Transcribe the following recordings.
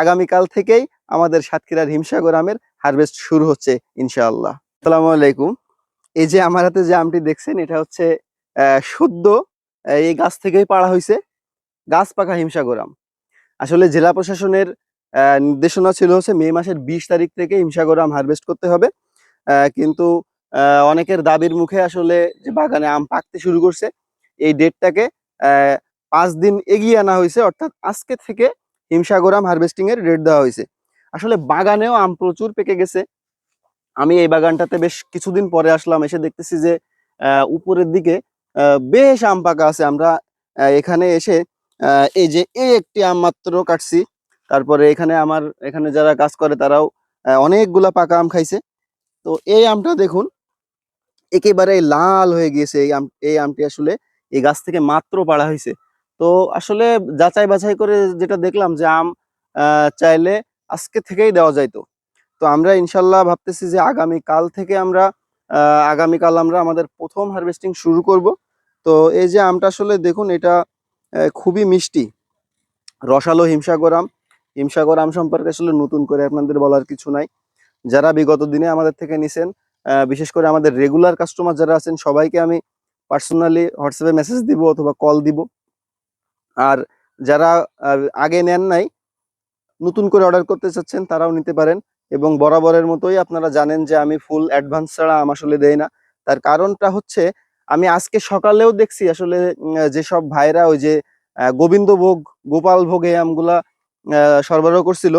আগামীকাল থেকেই আমাদের সাতক্ষীরার হিমসাগর আমের হারভেস্ট শুরু হচ্ছে, ইনশাআল্লাহ। আসসালামু আলাইকুম। এই যে আমার হাতে যে আমটি দেখছেন, এটা হচ্ছে শুদ্ধ এই গাছ থেকেই পাড়া হয়েছে গাছ পাকা হিমসাগর আম। আসলে জেলা প্রশাসনের নির্দেশনা ছিল হচ্ছে মে মাসের বিশ তারিখ থেকে হিমসাগর আম হারভেস্ট করতে হবে। কিন্তু অনেকের দাবির মুখে আসলে যে বাগানে আম পাকতে শুরু করছে, এই ডেটটাকে পাঁচ দিন এগিয়ে আনা হয়েছে অর্থাৎ আজকে থেকে হিমসাগর আম হারভেস্টিং এর ডেট দেওয়া হয়েছে। আসলে বাগানেও আম প্রচুর পেকে গেছে। আমি এই বাগানটাতে বেশ কিছুদিন পরে আসলাম, এসে দেখতেছি যে উপরের দিকে বেশ আম পাকা আছে। আমরা এখানে এসে এই যে এই একটি আম মাত্র কাটছি। তারপরে এখানে আমার, এখানে যারা কাজ করে তারাও অনেকগুলা পাকা আম খাইছে। তো এই আমটা দেখুন একেবারে লাল হয়ে গিয়েছে। এই আম, এই আমটি আসলে এই গাছ থেকে মাত্র পাড়া হয়েছে তো আসলে যাচাই বাছাই করে যেটা দেখলাম যে আম চাইলে আজকে থেকেই দেওয়া যাইতো। তো আমরা ইনশাল্লাহ ভাবতেছি যে আগামী কাল থেকে আমরা আগামীকাল আমরা আমাদের প্রথম হারভেস্টিং শুরু করব। তো এই যে আমটা আসলে দেখুন এটা খুবই মিষ্টি। রসালো হিমসাগর আম। হিমসাগর আম সম্পর্কে আসলে নতুন করে আপনাদের বলার কিছু নাই। যারা বিগত দিনে আমাদের থেকে নিছেন বিশেষ করে আমাদের রেগুলার কাস্টমার যারা আছেন সবাইকে আমি পার্সোনালি হোয়াটসঅ্যাপে মেসেজ দিব অথবা কল দিব। আর যারা আগে নেন নাই, নতুন করে অর্ডার করতে চাচ্ছেন, তারাও নিতে পারেন। এবং বরাবরের মতোই আপনারা জানেন যে আমি ফুল অ্যাডভান্স ছাড়া আম আসলে দেই না। তার কারণটা হচ্ছে, আমি আজকে সকালেও দেখছি আসলে যেসব ভাইরা ওই যে গোবিন্দভোগ, গোপাল ভোগ এই আমগুলা সরবরাহ করছিল,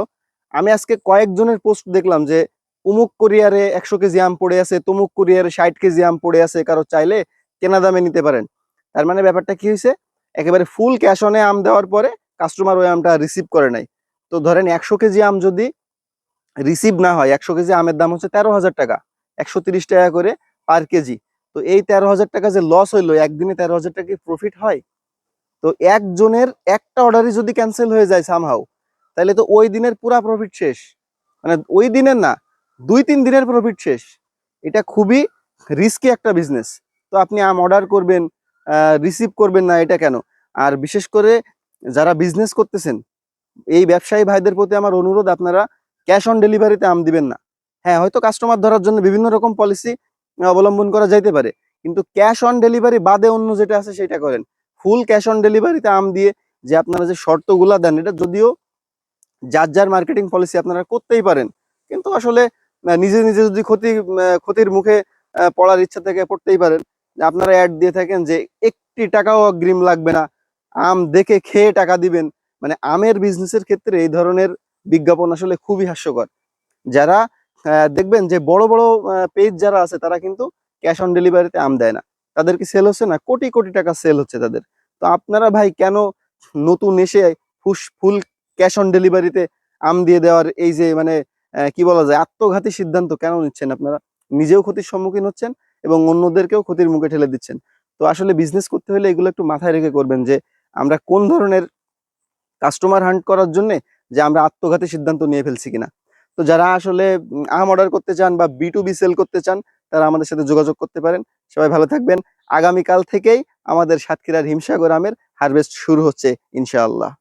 আমি আজকে কয়েকজনের পোস্ট দেখলাম যে, উমুক কোরিয়ারে একশো কেজি আম পড়ে আছে, তমুক কোরিয়ারে ষাট কেজি আম পড়ে আছে, কারও চাইলে কেনা দামে নিতে পারেন। তার মানে ব্যাপারটা কি হয়েছে একেবারে ফুল ক্যাশ অনে আম দেওয়ার পরে কাস্টমার ওই আমটা রিসিভ করে নাই তো ধরেন একশো কেজি আম যদি রিসিভ না হয়, একশো কেজি আমের দাম হচ্ছে তেরো হাজার টাকা, একশো তিরিশ টাকা করে পার কেজি। তো এই তেরো হাজার টাকা যে লস হইল, একদিনে তেরো হাজার টাকা প্রফিট হয়? তো একজনের একটা অর্ডারই যদি ক্যান্সেল হয়ে যায় সামহাও তাহলে তো ওই দিনের পুরা প্রফিট শেষ। মানে ওই দিনের না, দুই তিন দিনের প্রফিট শেষ। এটা খুবই রিস্কি একটা বিজনেস তো আপনি আম অর্ডার করবেন রিসিভ করবেন না এটা কেন? আর বিশেষ করে যারা বিজনেস করতেছেন, এই ব্যবসায়ী ভাইদের প্রতি আমার অনুরোধ, আপনারা ক্যাশ অন ডেলিভারিতে আম দিবেন না। হ্যাঁ হয়তো কাস্টমার ধরার জন্য বিভিন্ন রকম পলিসি অবলম্বন করা যাইতে পারে, কিন্তু ক্যাশ অন ডেলিভারি বাদে অন্য যেটা আছে সেটা করেন। ফুল ক্যাশ অন ডেলিভারিতে আম দিয়ে যে আপনারা যে শর্তগুলা দেন, এটা যদিও যার যার মার্কেটিং পলিসি আপনারা করতেই পারেন, কিন্তু আসলে নিজে নিজে যদি ক্ষতি ক্ষতির মুখে পড়ার ইচ্ছা থেকে পড়তেই পারেন আপনারা অ্যাড দিয়ে থাকেন যে একটি টাকাও অগ্রিম লাগবে না। আম দেখে খেয়ে টাকা দিবেন। মানে আমের বিজনেসের ক্ষেত্রে এই ধরনের বিজ্ঞাপন আসলে খুবই হাস্যকর। যারা দেখবেন যে বড় বড় পেজ যারা আছে তারা কিন্তু ক্যাশ অন ডেলিভারিতে আম দেয় না। তাদের কি সেল হচ্ছে না? কোটি কোটি টাকা সেল হচ্ছে তাদের। তো আপনারা ভাই কেন নতুন এসে ফুস ফুল ক্যাশ অন ডেলিভারিতে আম দিয়ে দেওয়ার এই যে মানে কি বলা যায়, আত্মঘাতী সিদ্ধান্ত কেন নিচ্ছেন আপনারা? নিজেও ক্ষতির সম্মুখীন হচ্ছেন? এবং অন্যদেরকেও ক্ষতির মুখে ঠেলে দিচ্ছেন। তো আসলে বিজনেস করতে হলে এগুলো একটু মাথায় রেখে করবেন যে, আমরা কোন ধরনের কাস্টমার হান্ট করার জন্য যে, আমরা আত্মঘাতী সিদ্ধান্ত নিয়ে ফেলছি কিনা। তো যারা আসলে আম অর্ডার করতে চান বা বি টু বি সেল করতে চান, তারা আমাদের সাথে যোগাযোগ করতে পারেন। সবাই ভালো থাকবেন। আগামীকাল থেকেই আমাদের সাতক্ষীরার হিমসাগর আমের হারভেস্ট শুরু হচ্ছে, ইনশাআল্লাহ।